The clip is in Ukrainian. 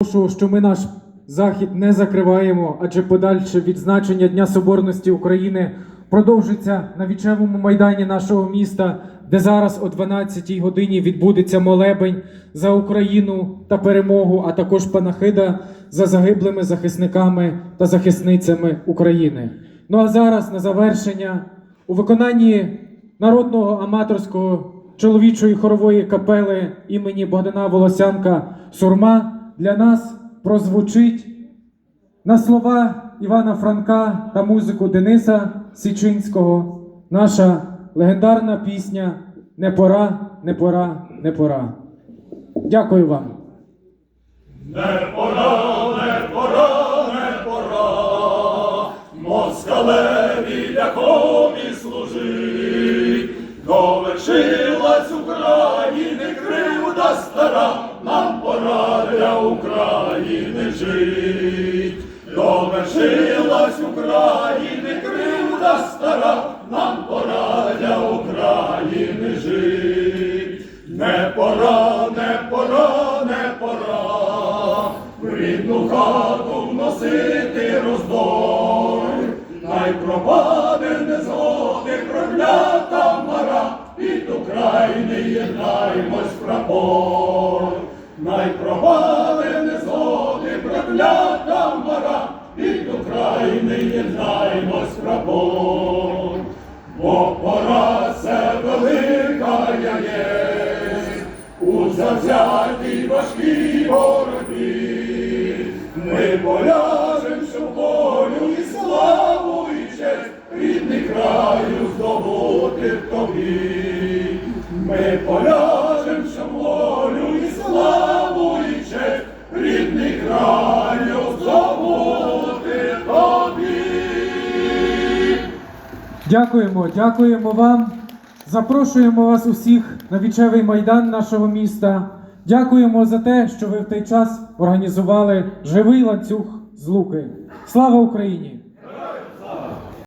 Прошу, що ми наш захід не закриваємо, адже подальше відзначення Дня Соборності України продовжиться на вічевому майдані нашого міста, де зараз о 12-й годині відбудеться молебень за Україну та перемогу, а також панахида за загиблими захисниками та захисницями України. Ну а зараз на завершення у виконанні народного аматорського чоловічої хорової капели імені Богдана Волосянка Сурма для нас прозвучить на слова Івана Франка та музику Дениса Січинського наша легендарна пісня Не пора, не пора, не пора. Дякую вам. Не пора, не пора, не пора, москалеві лякові служить, довершилась України для України жить. Довершилась України кривда стара, нам пора для України жить. Не пора, не пора, не пора, в рідну хату вносити роздор, най пропаде незгоди проклята мара, від України єднаймось прапор, завзятій важкій боротьбі. Ми поляжем, щоб волю і славу і честь рідний краю здобути в тобі. Ми поляжем, щоб волю і славу і честь рідний краю здобути в тобі. Дякуємо, дякуємо вам. Запрошуємо вас усіх на вічевий майдан нашого міста. Дякуємо за те, що ви в той час організували живий ланцюг з луки. Слава Україні!